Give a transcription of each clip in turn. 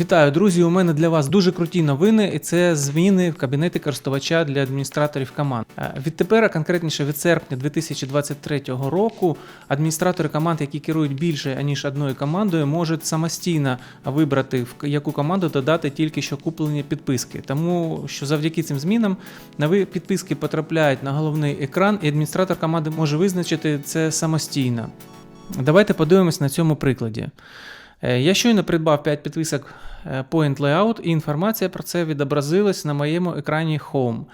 Вітаю, друзі! У мене для вас дуже круті новини, і це зміни в кабінеті користувача для адміністраторів команд. Е, Відтепер, а конкретніше від серпня 2023 року, адміністратори команд, які керують більше аніж одною командою, можуть самостійно вибрати в яку команду додати тільки що куплені підписки. Тому що завдяки цим змінам нові підписки потрапляють на головний екран, і адміністратор команди може визначити це самостійно. Давайте подивимось на цьому прикладі. Е, Я щойно придбав 5 підписок е, Point Layout, і інформація про це відобразилась на моєму екрані Home.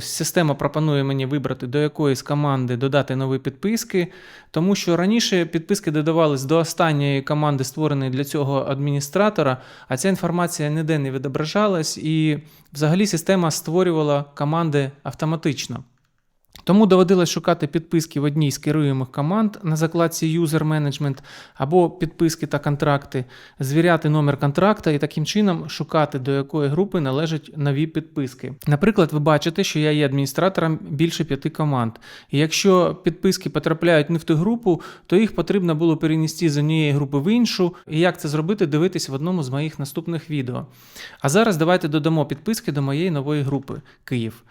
Система пропонує мені вибрати, до якої з команди додати нові підписки, тому що раніше підписки додавались до останньої команди, створеної для цього адміністратора, а ця інформація ніде не відображалась, і взагалі система створювала команди автоматично. Тому доводилось шукати підписки в одній з керуємих команд на закладці User Management або підписки та контракти, звіряти номер контракта і таким чином шукати, до якої групи належать нові підписки. Наприклад, ви бачите, що я є адміністратором більше п'яти команд. І якщо підписки потрапляють не в ту групу, то їх потрібно було перенести з однієї групи в іншу. І як це зробити, дивитись в одному з моїх наступних відео. А зараз давайте додамо підписки до моєї нової групи Київ.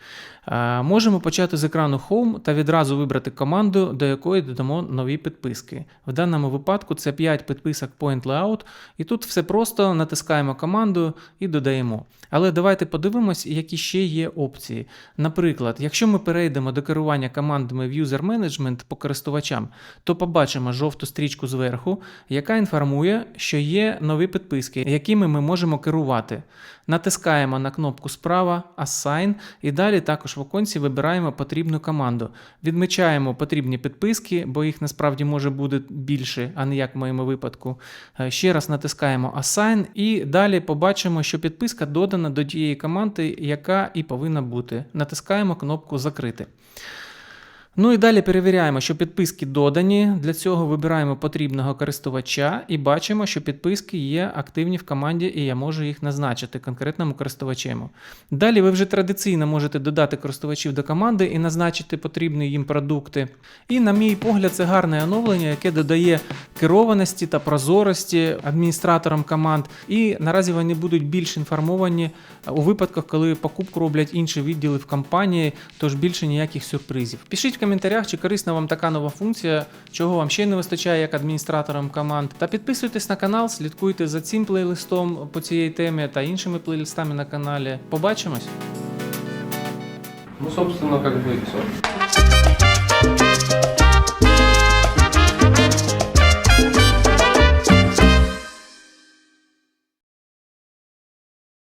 Можемо почати з екрану Home та відразу вибрати команду, до якої додамо нові підписки. В даному випадку це 5 підписок Point Layout, і тут все просто натискаємо команду і додаємо. Але давайте подивимось, які ще є опції. Наприклад, якщо ми перейдемо до керування командами в User Management по користувачам, то побачимо жовту стрічку зверху, яка інформує, що є нові підписки, якими ми можемо керувати. Натискаємо на кнопку справа Assign і далі також в оконці вибираємо потрібну команду. Відмічаємо потрібні підписки, бо їх насправді може бути більше, а не як в моєму випадку. Е, Ще раз натискаємо Assign і далі побачимо, що підписка додана до тієї команди, яка і повинна бути. Натискаємо кнопку Закрити. Ну і далі перевіряємо, що підписки додані. Для цього вибираємо потрібного користувача і бачимо, що підписки є активні в команді, і я можу їх назначити конкретному користувачему. Далі ви вже традиційно можете додати користувачів до команди і назначити потрібні їм продукти. І, на мій погляд, це гарне оновлення, яке додає керованості та прозорості адміністраторам команд. І наразі вони будуть більш інформовані у випадках, коли покупку роблять інші відділи в компанії, тож більше ніяких сюрпризів. Пишіть коментарях, чи корисна вам така нова функція, чого вам ще не вистачає як адміністраторам команд. Та підписуйтесь на канал, слідкуйте за цим плейлистом по цієї темі та іншими плейлистами на каналі. Побачимось! Ну, собственно, как бы и все.